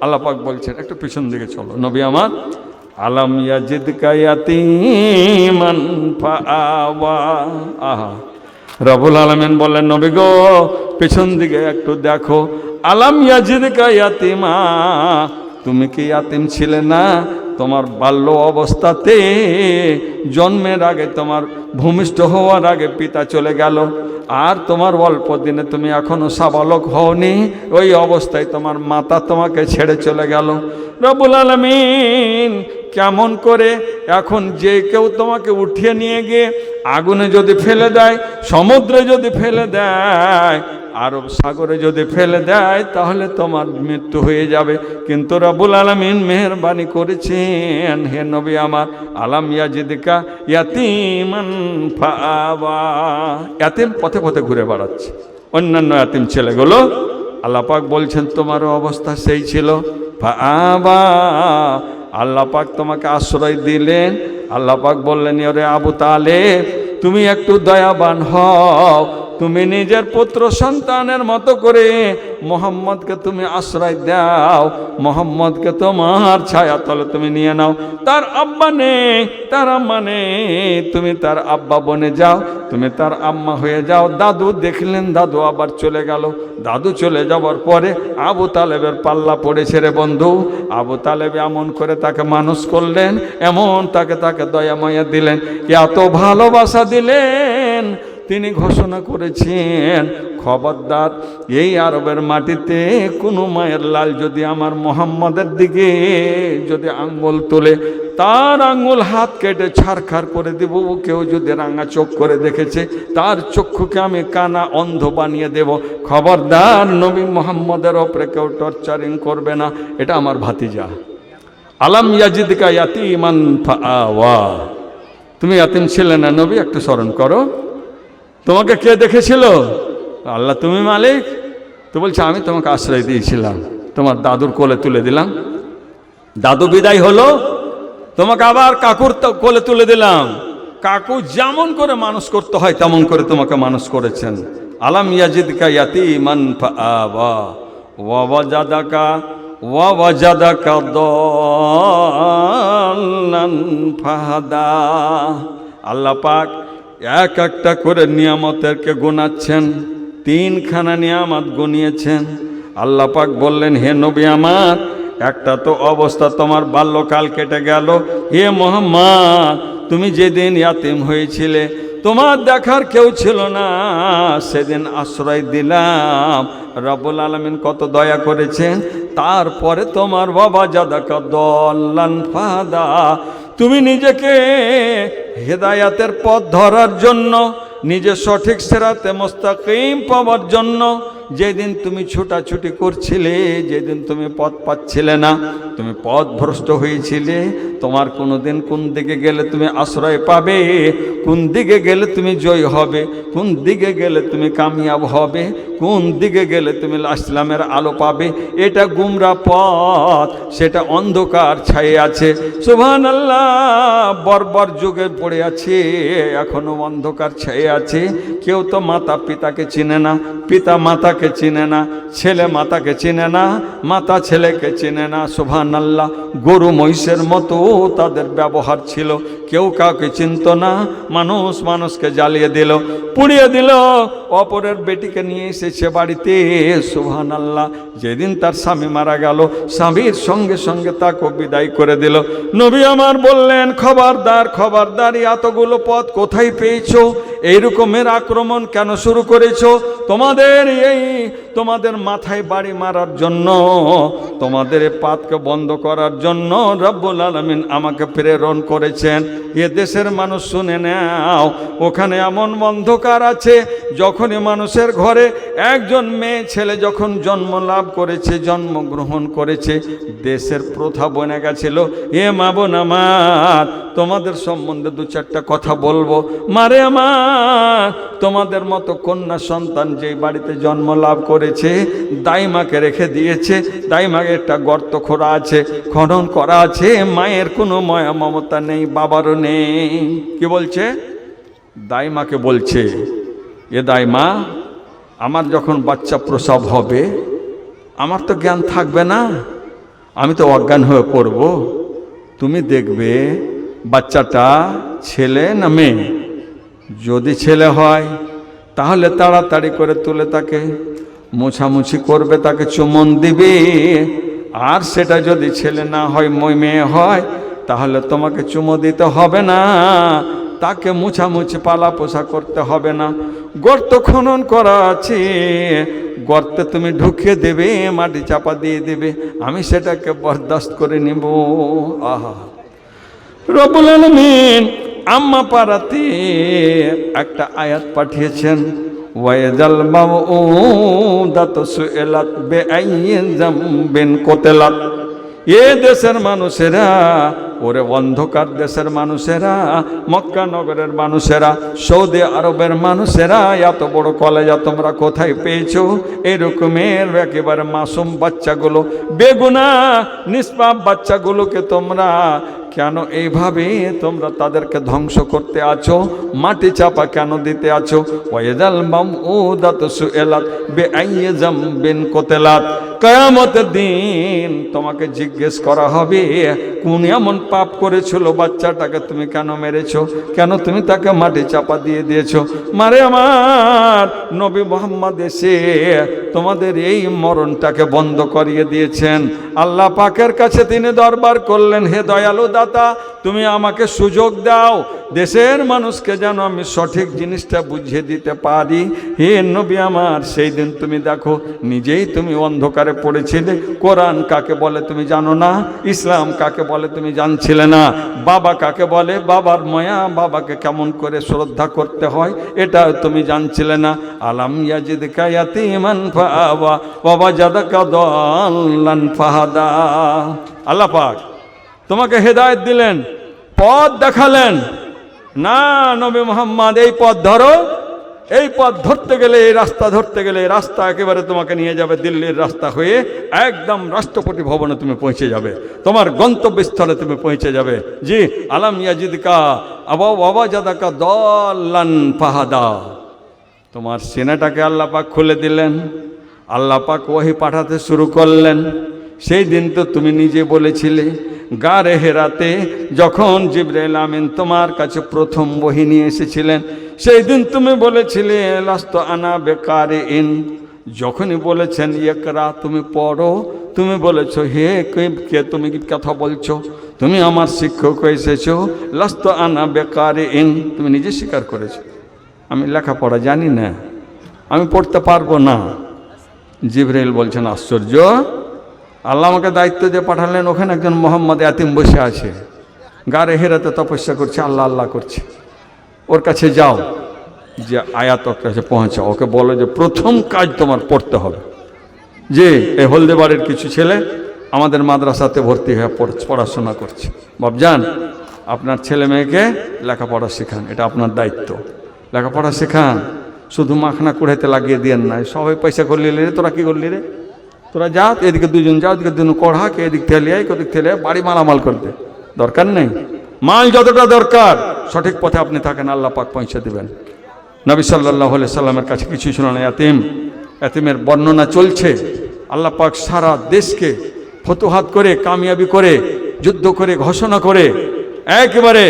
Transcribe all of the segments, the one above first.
আল্লাপাক বলছেন, একটু পিছন দিকে চলো। নবী আমার, আলাম ইয়াজিদ কায়াতিমান ফাআওয়া। আহা। রবুল আলমিন বললেন, নবী গো, পিছন দিকে একটু দেখো। আলাম ইয়াজিদ কায়াতিমা তুমি কি ইয়াতিম ছিলে না? তোমার বাল্য অবস্থাতে জন্মের আগে তোমার ভূমিষ্ঠ হওয়ার আগে পিতা চলে গেল। আর তোমার অল্প দিনে তুমি এখনও সাবালক হওনি। ওই অবস্থায় তোমার মাতা তোমাকে ছেড়ে চলে গেল। রবুল আলমিন কেমন করে এখন যে কেউ তোমাকে উঠিয়ে নিয়ে গিয়ে আগুনে যদি ফেলে দেয়, সমুদ্রে যদি ফেলে দেয় আরব সাগরে যদি ফেলে দেয়, তাহলে তোমার মৃত্যু হয়ে যাবে। কিন্তু রাবুল আলমিন মেহরবানি করেছেন, হে নবী আমার, আলাম ইয়াজিদিকা ইয়াতিমান ইয়াতিম পথে পথে ঘুরে বেড়াচ্ছে। অন্যান্য ইয়াতিম ছেলেগুলো আল্লাপাক বলছেন, তোমারও অবস্থা সেই ছিল। ফাআবা আল্লাহ পাক তোমাকে আশ্রয় দিলেন। আল্লাহ পাক বললেন, ওরে আবু তালে তুমি একটু দয়াবান হও। তুমি নিজের পুত্র সন্তানের মতো করে মোহাম্মদকে তুমি আশ্রয় দাও, মোহাম্মদকে তোমার ছায়া তলে তুমি নিয়ে নাও। তার আব্বা নেই, তার আম্মা নেই, তুমি তার আব্বা বনে যাও, তুমি তার আম্মা হয়ে যাও। দাদু দেখলেন, দাদু আবার চলে গেল। দাদু চলে যাওয়ার পরে আবু তালেবের পাল্লা পড়েছে রে বন্ধু। আবু তালেব এমন করে তাকে মানুষ করলেন, এমন তাকে তাকে দয়া মায়া দিলেন। এত ভালোবাসা দিলেন তিনি ঘোষণা করেছেন, খবরদার, এই আরবের মাটিতে কোনো মায়ের লাল যদি আমার মোহাম্মদের দিকে যদি আঙ্গুল তোলে, তার আঙ্গুল হাত কেটে ছাড়খার করে দেব, কেউ যদি রাঙা চোখ করে দেখেছে, তার চক্ষুকে আমি কানা অন্ধ বানিয়ে দেব। খবরদার, নবী মোহাম্মদের ওপরে কেউ টর্চারিং করবে না, এটা আমার ভাতিজা। আলাম ইয়াজিদিকা ইয়াতিমান তুমি ইয়াতিম ছিলে না নবী, একটু স্মরণ করো। তোমাকে কে দেখেছিল? আল্লাহ, তুমি মালিক? তো বলছে, আমি তোমাকে আশ্রয় দিয়েছিলাম। তোমার দাদুর কোলে তুলে দিলাম। দাদু বিদায় হলো। তোমাকে আবার কাকুর কোলে তুলে দিলাম। কাকু যেমন করে মানুষ করতে হয়, তেমন করে তোমাকে মানুষ করেছেন। আলাম ইয়াজিদকা ইয়াতি মান ফাআবা আল্লাহ পাক এক একটা করে নিয়ামতেরকে গোনাচ্ছেন, তিনখানা নিয়ামত গনিয়েছেন। আল্লাহ পাক বললেন, হে নবী আমার, একটা তো অবস্থা তোমার বাল্যকাল কেটে গেল। হে মোহাম্মদ, তুমি যেদিন ইয়াতিম হয়েছিলে, তোমার দেখার কেউ ছিল না। সেদিন আশ্রয় দিলাম। রব্বুল আলমিন কত দয়া করেছেন। তারপরে তোমার বাবা জাদাকা দল্লান ফাদা। তুমি নিজেকে হেদায়াতের পথ ধরার জন্য নিজে সঠিক সেরাতে মোস্তাকিম পাওয়ার জন্য যেদিন তুমি ছুটাছুটি করছিলে, যেদিন তুমি পথ পাচ্ছিলে না, তুমি পথ ভ্রষ্ট হয়েছিলে, তোমার কোনো দিন কোন দিকে গেলে তুমি আশ্রয় পাবে, কোন দিকে গেলে তুমি জয় হবে, কোন দিকে গেলে তুমি কামিয়াব হবে, কোন দিকে গেলে তুমি ইসলামের আলো পাবে, এটা গুমরা পথ, সেটা অন্ধকার ছায়ে আছে। সুবহান আল্লাহ বর্বর যুগে পড়ে আছে, এখনও অন্ধকার ছায়ে আছে। কেউ তো মাতা পিতাকে চিনে না পিতা মাতাকে চিনে না, ছেলে মাতাকে চিনে না, মাতা ছেলেকে চিনে না। শোভান আল্লাহ গরু মহিষের মতো তাদের ব্যবহার ছিল। কেউ কাউকে চিনত না, মানুষ মানুষকে জ্বালিয়ে দিল, পুড়িয়ে দিল। অপরের বেটিকে নিয়ে এসেছে বাড়িতে সুবহান আল্লাহ যেদিন তার স্বামী মারা গেল, স্বামীর সঙ্গে সঙ্গে তাকে বিদায় করে দিল। নবী আমার বললেন, খবরদার খবরদার এতগুলো পথ কোথায় পেয়েছ? এইরকমের আক্রমণ কেন শুরু করেছ? তোমাদের এই তোমাদের মাথায় বাড়ি মারার জন্য, তোমাদের পাতকে বন্ধ করার জন্য রব্বুল আলমিন আমাকে প্রেরণ করেছেন। এ দেশের মানুষ শুনে নাও, ওখানে এমন অন্ধকার আছে, যখনই মানুষের ঘরে একজন মেয়ে ছেলে যখন জন্ম লাভ করেছে, জন্মগ্রহণ করেছে, দেশের প্রথা বনে গেছিল। এ মা বোন আমার, তোমাদের সম্বন্ধে দু চারটা কথা বলব। মারে আমার, তোমাদের মতো কন্যা সন্তান যেই বাড়িতে জন্ম লাভ করেছে, দাইমাকে রেখে দিয়েছে, দাইমাকে একটা গর্ত খোঁড়া আছে, খনন করা আছে, মায়ের কোনো ময়া মমতা নেই বাবারও নেই। কি বলছে? দাইমাকে বলছে, এ দাইমা, আমার যখন বাচ্চা প্রসব হবে, আমার তো জ্ঞান থাকবে না, আমি তো অজ্ঞান হয়ে পড়ব। তুমি দেখবে, বাচ্চাটা ছেলে না মেয়ে? যদি ছেলে হয়, তাহলে তাড়াতাড়ি করে তুলে তাকে। মোছামুছি করবে তাকে চুমন দিবে। আর সেটা যদি ছেলে না হয়, মই মেয়ে হয়, তাহলে তোমাকে চুমো দিতে হবে না। তাকে মুছামুছি পালা পোষা করতে হবে না। গর্ত খনন করা আছে। গর্তে তুমি ঢুকিয়ে দেবে, মাটি চাপা দিয়ে দেবে। আমি সেটাকে বরদাস্ত করে নিব। আহা। রবুল আম্মা পাড়াতে একটা আয়াত পাঠিয়েছেন। ওয়াইজাল মাউদাত সুএলাত বেআইয়িন জামবিন কোতেলাত। এ দেশের মানুষেরা, ওরে অন্ধকার দেশের মানুষেরা, মক্কা নগরের মানুষেরা, সৌদি আরবের মানুষেরা, এত বড় কলেজা তোমরা কোথায় পেয়েছ? এরকমের একেবারে মাসুম বাচ্চাগুলো, বেগুনা, নিষ্পাপ বাচ্চাগুলোকে তোমরা কেন এইভাবে তোমরা তাদেরকে ধ্বংস করতে আছো? মাটি চাপা কেন দিতে আছো? সুএলাত বেআইয়াজাম বিন কোতেলাত। কয়ামতের দিন তোমাকে জিজ্ঞেস করা হবে, কোন এমন পাপ করেছিল বাচ্চাটাকে তুমি কেন মেরেছো? কেন তুমি তাকে মাটি চাপা দিয়ে দিয়েছ? মারে আমার নবী মোহাম্মদ এসে তোমাদের এই মরণটাকে বন্ধ করিয়ে দিয়েছেন। আল্লাহ পাকের কাছে তিনি দরবার করলেন, হে দয়ালু দাতা, তুমি আমাকে সুযোগ দাও। দেশের মানুষকে যেন আমি সঠিক জিনিসটা বুঝিয়ে দিতে পারি। হে নবী আমার, সেই দিন তুমি দেখো, নিজেই তুমি অন্ধকারে পড়েছিলে। কোরআন কাকে বলে তুমি জানো না? ইসলাম কাকে বলে তুমি জানছিলে না? বাবা কাকে বলে? বাবার ময়া বাবাকে কেমন করে শ্রদ্ধা করতে হয় এটা তুমি জানছিলে না। আলাম ইয়াজিদ কায়াতি মান ফাওয়া বাবা জাদা কাদাল্লান ফাহাদা। আল্লাহ পাক। তোমাকে হেদায়েত দিলেন, পথ দেখালেন। না, নবী মোহাম্মদ, এই পথ ধরো, এই পথ ধরতে গেলে, এই রাস্তা ধরতে গেলে রাস্তা একেবারে তোমাকে নিয়ে যাবে দিল্লির রাস্তা হয়ে একদম রাষ্ট্রপতি ভবনে তুমি পৌঁছে যাবে। তোমার গন্তব্যস্থলে তুমি পৌঁছে যাবে। জি, আলাম ইয়াজিদকা, আবা বাবা জাদাকা দলান ফাহাদা। তোমার সিনাটাকে আল্লাহ পাক খুলে দিলেন, আল্লাহ পাক ওহি পাঠাতে শুরু করলেন। সেই দিন তো তুমি নিজে বলেছিলে গারে হেরাতে যখন জিব্রাইল আমিন তোমার কাছে প্রথম বহি নিয়ে এসেছিলেন সেই দিন তুমি বলেছিলে, লাস্ত আনা বেকারে ইন। যখনই বলেছেন একরা তুমি পড়ো। তুমি বলেছ, হে, কে কে তুমি কি কথা বলছো? তুমি আমার শিক্ষক এসেছ। লাস্ত আনা বেকারে ইন। তুমি নিজে স্বীকার করেছ। আমি লেখাপড়া জানি না। আমি পড়তে পারব না। জিব্রাইল বলছেন, আশ্চর্য! আল্লাহ আমাকে দায়িত্ব দিয়ে পাঠালেন, ওখানে একজন মোহাম্মদ এতিম বসে আছে। গারে হেরাতে তপস্যা করছে, আল্লাহ আল্লাহ করছে। ওর কাছে যাও, যে আয়াত ওর কাছে পৌঁছাও। ওকে বলো যে প্রথম কাজ তোমার পড়তে হবে। যে এই হলদে বাড়ির কিছু ছেলে আমাদের মাদ্রাসাতে ভর্তি হয়ে পড়- পড়াশোনা করছে। বাবজান আপনার ছেলে মেয়েকে লেখাপড়া শেখান, এটা আপনার দায়িত্ব। লেখাপড়া শেখান, শুধু মাখনা কুড়াইতে লাগিয়ে দিয়েন না, সবাই পয়সা করলি রে, তোরা কী করলি রে? তোরা যা, এদিকে দুজন যা, ওদিকে দুজন কড়া কে, এদিক থেকে লিয়ে ওদিক থেকে বাড়ি মালামাল করতে দরকার নেই। মাল যতটা দরকার, সঠিক পথে আপনি থাকেন, আল্লাহ পাক পৌঁছে দেবেন। নবী সাল্লাহ সাল্লামের কাছে কিছু ছিল না এতিম। এতিমের বর্ণনা চলছে। আল্লাহ পাক সারা দেশকে ফতুহাত করে, কামিয়াবি করে, যুদ্ধ করে, ঘোষণা করে, একেবারে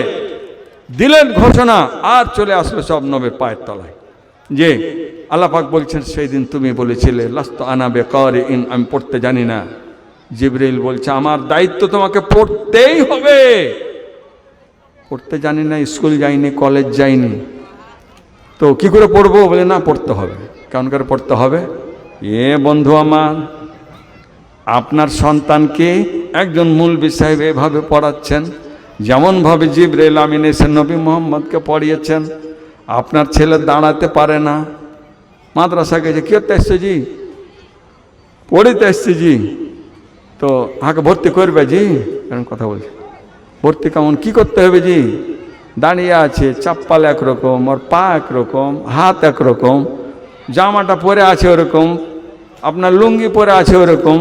দিলেন ঘোষণা, আর চলে আসলো সব নবের পায়ের তলায়। যে আল্লাহ পাক বলছেন, সেই দিন তুমি বলেছিলে, লাস্ত আনা বেকার ইন আমি পড়তে জানি না। জিবরিল বলছে, আমার দায়িত্ব তোমাকে পড়তেই হবে। পড়তে জানি না, স্কুল যাইনি, কলেজ যাইনি। তো কি করে পড়ব? বলে, না, পড়তে হবে। কেমন করে পড়তে হবে? এ বন্ধু আমার, আপনার সন্তানকে একজন মূলবি সাহেব এভাবে পড়াচ্ছেন? যেমনভাবে জিবরেল আমিন এসে নবী মোহাম্মদকে পড়িয়েছেন আপনার ছেলে দাঁড়াতে পারে না। মাদ্রাসা গেছে, কী করতে এসছে জি? পড়িতে এসছে জি। তো হাকে ভর্তি করবে জি? এরকম কথা বলছে। ভর্তি কেমন, কি করতে হবে জি? দাঁড়িয়ে আছে, চাপ্পাল একরকম, ওর পা একরকম, হাত একরকম, জামাটা পরে আছে ওরকম, আপনার লুঙ্গি পরে আছে ওরকম,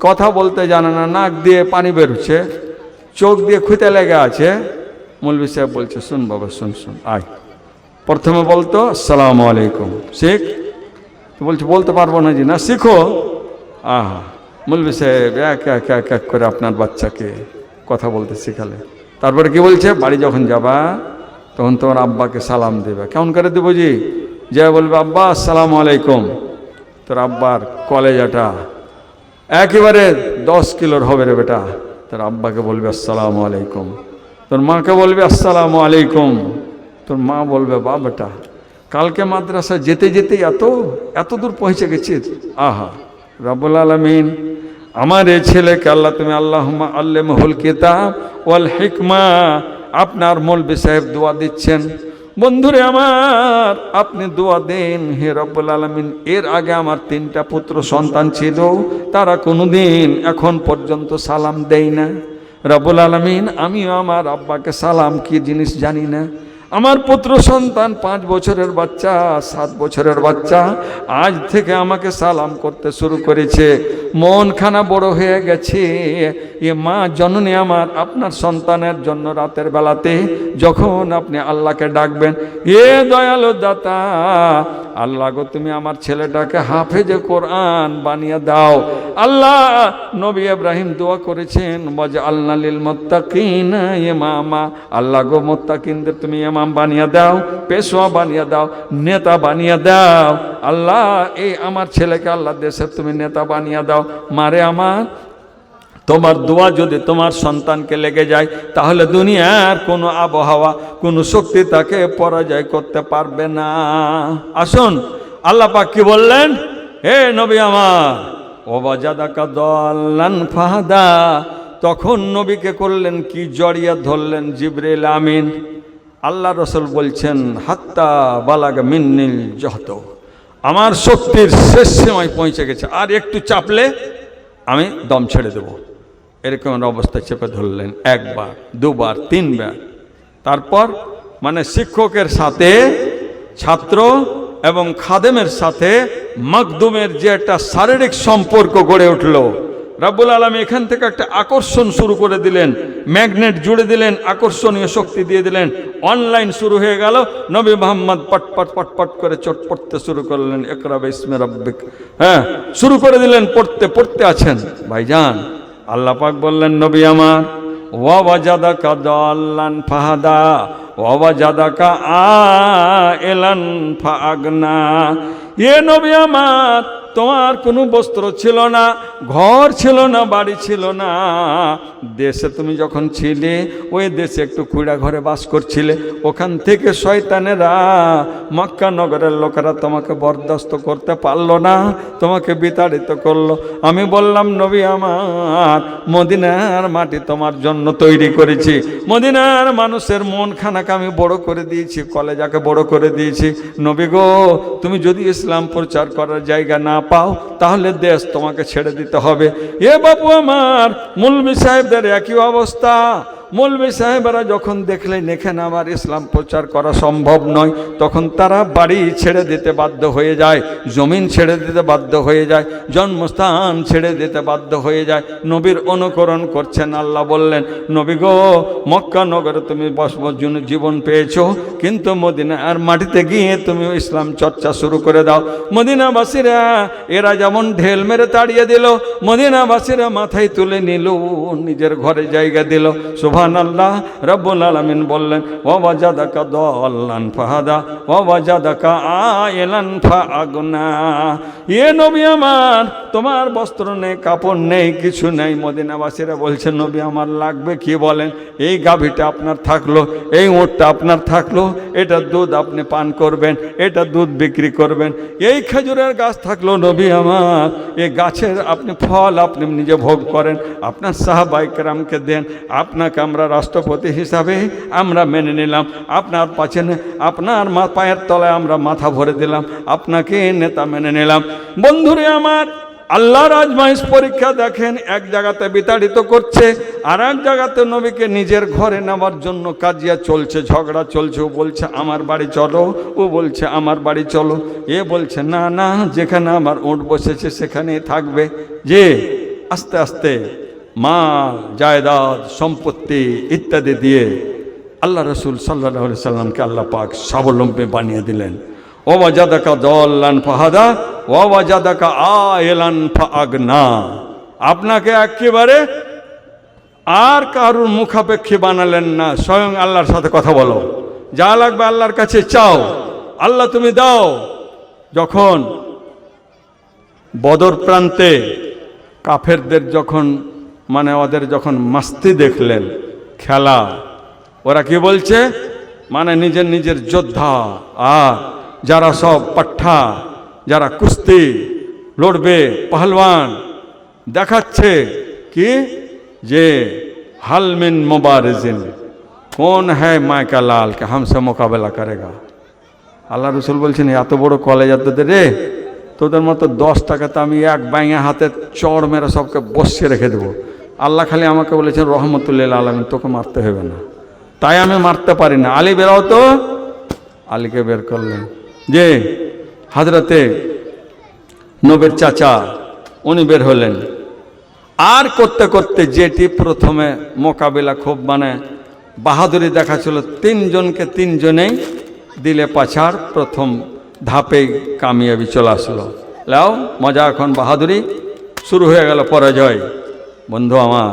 কথা বলতে জানে না, নাক দিয়ে পানি বেরোচ্ছে, চোখ দিয়ে খুঁতে লেগে আছে। মৌলবি সাহেব বলছে, শুন বাবা, শুন শুন, আয়। প্রথমে বলতো আসসালাম আলাইকুম। শেখ? তো বলছে, বলতে পারব না জি। না, শিখো। আহা, মৌলবি সাহেব, এক এক এক এক করে আপনার বাচ্চাকে কথা বলতে শেখালে। তারপরে কি বলছে, বাড়ি যখন যাবা, তখন তোমার আব্বাকে সালাম দেবে। কেমন করে দেবো জি? যা বলবে, আব্বা, আসসালামু আলাইকুম। তোর আব্বার কলেজাটা একেবারে দশ কিলোর হবে রে বেটা। তোর আব্বাকে বলবে, আসসালামু আলাইকুম। তোর মাকে বলবে, আসসালামু আলাইকুম। তোর মা বলবে বা বেটা, কালকে মাদ্রাসা যেতে যেতে এত এত দূর পৌঁছে গেছিস? আহা, রব্বুল আলমিন, আমার এই ছেলেকে আল্লাহ, তুমি আল্লাহ আল্লে মহুল কিতাব ওয়াল হিকমা, আপনার মৌলবি সাহেব দোয়া দিচ্ছেন। বন্ধুরে আমার, আপনি দোয়া দেন, হে রব্বুল আলমিন, এর আগে আমার তিনটা পুত্র সন্তান ছিল, তারা কোনোদিন এখন পর্যন্ত সালাম দেয় না। রব্বুল আলমিন, আমিও আমার আব্বাকে সালাম কি জিনিস জানি না। আমার পুত্র সন্তান পাঁচ বছরের বাচ্চা, সাত বছরের বাচ্চা, আজ থেকে আমাকে সালাম করতে শুরু করেছে। মনখানা বড় হয়ে গেছে। এ মা জননী আমার, আপনার সন্তানের জন্য রাতের বেলাতে যখন আপনি আল্লাহকে ডাকবেন, এ দয়ালু দাতা, আল্লাহ গো, তুমি আমার ছেলেটাকে হাফেজে কোরআন বানিয়ে দাও। আল্লাহ নবী ইব্রাহিম দোয়া করেছেন বাজে আল্লাহ লিল মোত্তাকিন ইমামা। আল্লাহ গো, মোত্তাকিনদের তুমি ইমাম বানিয়ে দাও পেশোয়া বানিয়ে দাও, নেতা বানিয়ে দাও। আল্লাহ, এই আমার ছেলেকে আল্লাহ দেশের তুমি নেতা বানিয়ে দাও। মারে আমার তোমার দোয়া যদি তোমার সন্তানকে লেগে যায়, তাহলে দুনিয়ার কোনো আবহাওয়া, কোনো শক্তি তাকে পরাজয় করতে পারবে না। আসুন, আল্লাহ কি বললেন? হে নবী আমার, ওবাজাদাকা দল্লান ফাহাদা, তখন নবীকে করলেন কি জড়িয়ে ধরলেন জিবরিল আমিন। আল্লাহ রসুল বলছেন, হাত্তা বালাগ মিন্নিল জহত। আমার শক্তির শেষ সময় পৌঁছে গেছে, আর একটু চাপলে আমি দম ছেড়ে দেব। এরকম অবস্থা চেপে ধরলেন, একবার, দুবার, তিনবার। তারপর মানে শিক্ষকের সাথে, ছাত্র এবং খাদেমের সাথে মকদুমের যে একটা শারীরিক সম্পর্ক গড়ে উঠল, রাব্বুল আলম এখান থেকে একটা আকর্ষণ শুরু করে দিলেন, ম্যাগনেট জুড়ে দিলেন, আকর্ষণীয় শক্তি দিয়ে দিলেন, অনলাইন শুরু হয়ে গেল, নবী মোহাম্মদ পটপট পট পট পট করে চট পড়তে শুরু করলেন একরাব ইসমে রব্বিক। হ্যাঁ শুরু করে দিলেন, পড়তে পড়তে আছেন, ভাইজান। আল্লাহ পাক বললেন, নবী আমার ওয়াজাদাকা দল্লান ফাহাদা ওয়াজাদাকা আ এলান ফাগনা এ নবী আমার তোমার কোনো বস্ত্র ছিল না, ঘর ছিল না, বাড়ি ছিল না। দেশে তুমি যখন ছিলে, ওই দেশে একটু কুড়া ঘরে বাস করছিলে। ওখান থেকে শয়তানেরা মক্কা নগরের লোকেরা তোমাকে বরদাস্ত করতে পারল না, তোমাকে বিতাড়িত করল। আমি বললাম, নবী আমার, মদিনার মাটি তোমার জন্য তৈরি করেছি। মদিনার মানুষের মন খানাকে আমি বড় করে দিয়েছি, কলেজাকে বড় করে দিয়েছি। নবী গো, তুমি যদি ইসলাম প্রচার করার জায়গা না পাও তাহলে দেশ তোমাকে ছেড়ে দিতে হবে। এ বাবু আমার মুলমি সাহেবদের একই অবস্থা। মৌলবী সাহেবেরা যখন দেখলেন এখানে আমার ইসলাম প্রচার করা সম্ভব নয়, তখন তারা বাড়ি ছেড়ে দিতে বাধ্য হয়ে যায়, জমিন ছেড়ে দিতে বাধ্য হয়ে যায়, জন্মস্থান ছেড়ে দিতে বাধ্য হয়ে যায়, নবীর অনুকরণ করছেন, আল্লাহ বললেন, নবী গো, মক্কা নগরে তুমি বসবার জন্য জীবন পেয়েছ, কিন্তু মদিনা আর মাটিতে গিয়ে তুমি ইসলাম চর্চা শুরু করে দাও। মদিনাবাসীরা এরা যেমন ঢেল মেরে তাড়িয়ে দিল, মদিনাবাসীরা মাথায় তুলে নিল, নিজের ঘরে জায়গা দিল। সুবহান আল্লাহ রব্বুল আলমিন বললেন ওবাজাদাকা দল্লান ফাহাদা ওবাজাদাকা আয়লান ফাগনা এ নবী আমার, তোমার বস্ত্র নেই, কাপড় নেই, কিছু নেই। মদিনাবাসীরা বলছে, নবী আমার, লাগবে কি বলেন? এই গাভীটা আপনার থাকল, এই ওঁটটা আপনার থাকল, এটা দুধ আপনি পান করবেন, এটা দুধ বিক্রি করবেন। এই খেজুরের গাছ থাকল, নবী আমার, এই গাছের আপনি ফল আপনি নিজে ভোগ করেন, আপনার সাহাবাইকরামকে দেন, আপনাকে আমরা রাষ্ট্রপতি হিসাবে আমরা মেনে নিলাম, আপনার পাচনে, আপনার পায়ের তলায় আমরা মাথা ভরে দিলাম, আপনাকে নেতা মেনে নিলাম বন্ধুরে আমার আল্লাহর আজমাইশ পরীক্ষা দেখেন, এক জায়গাতে বিতাড়িত করছে, আর এক জায়গাতে নবীকে নিজের ঘরে নেওয়ার জন্য কাজিয়া চলছে, ঝগড়া চলছে, ও বলছে, আমার বাড়ি চলো। ও বলছে, আমার বাড়ি চলো। এ বলছে, না না, যেখানে আমার উঁট বসেছে, সেখানেই থাকবে। যে, আস্তে আস্তে, মাল, জায়দাদ, সম্পত্তি ইত্যাদি দিয়ে আল্লাহ রসুল সাল্লাহ সাল্লামকে আল্লাহ পাক স্বাবলম্বী বানিয়ে দিলেন। ওবাজাদাকা দল্লান ফাহাদা ওবাজাদাকা আয়লান ফাগনা আপনাকে একেবারে আর কারুর মুখাপেক্ষী বানালেন না, স্বয়ং আল্লাহর সাথে কথা বলো। যা লাগবে আল্লাহর কাছে চাও। আল্লাহ তুমি দাও। যখন বদর প্রান্তে কাফেরদের যখন মানে ওদের যখন মাস্তি দেখলেন, খেলা, ওরা কি বলছে? মানে নিজের নিজের যোদ্ধা। আর যারা সব পাঠা যারা কুস্তি, লড়বে, পহলওয়ান, দেখাচ্ছে কি? যে হালমিন মোবারজিন, কোন হ্যায় মায়কা লাল কে হামসে মোকাবেলা করেগা? আল্লাহ রসুল বলছেন, এত বড় কলেজ তোদের রে, তোদের মতো দশ টাকাতে আমি এক ব্যাঙে হাতে চড় মেরে সবকে বসিয়ে রেখে দেবো। আল্লাহ খালি আমাকে বলেছেন রহমতুল্লাহ আলমিন, তোকে মারতে হবে না। তাই আমি মারতে পারি না। আলী বেরাও তো। আলীকে বের করলেন। যে হাজরাতে নবের চাচা, উনি বের হলেন। আর করতে করতে যেটি প্রথমে মোকাবিলা খুব মানে বাহাদুরি দেখাচ্ছিল তিনজনকে তিনজনেই দিলে পাছাড় প্রথম ধাপেই কামিয়াবি চলে আসলো। লাও, মজা এখন বাহাদুরি, শুরু হয়ে গেল পরাজয়। বন্ধু আমার,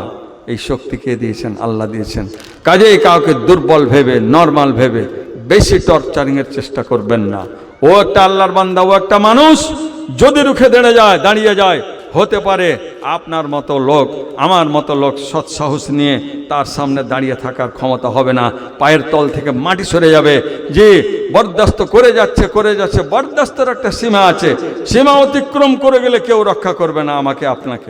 এই শক্তি কে দিয়েছেন? আল্লাহ দিয়েছেন। কাজেই কাউকে দুর্বল ভেবে, নর্মাল ভেবে বেশি টর্চারিংয়ের চেষ্টা করবেন না। ও একটা আল্লাহর বান্দা, ও একটা মানুষ। যদি রুখে দেড়ে যায়, দাঁড়িয়ে যায়, হতে পারে আপনার মতো লোক, আমার মতো লোক সৎসাহস নিয়ে তার সামনে দাঁড়িয়ে থাকার ক্ষমতা হবে না। পায়ের তল থেকে মাটি সরে যাবে। যে বরদাস্ত করে যাচ্ছে করে যাচ্ছে। বরদাস্তের একটা সীমা আছে। সীমা অতিক্রম করে গেলে কেউ রক্ষা করবে না আমাকে, আপনাকে।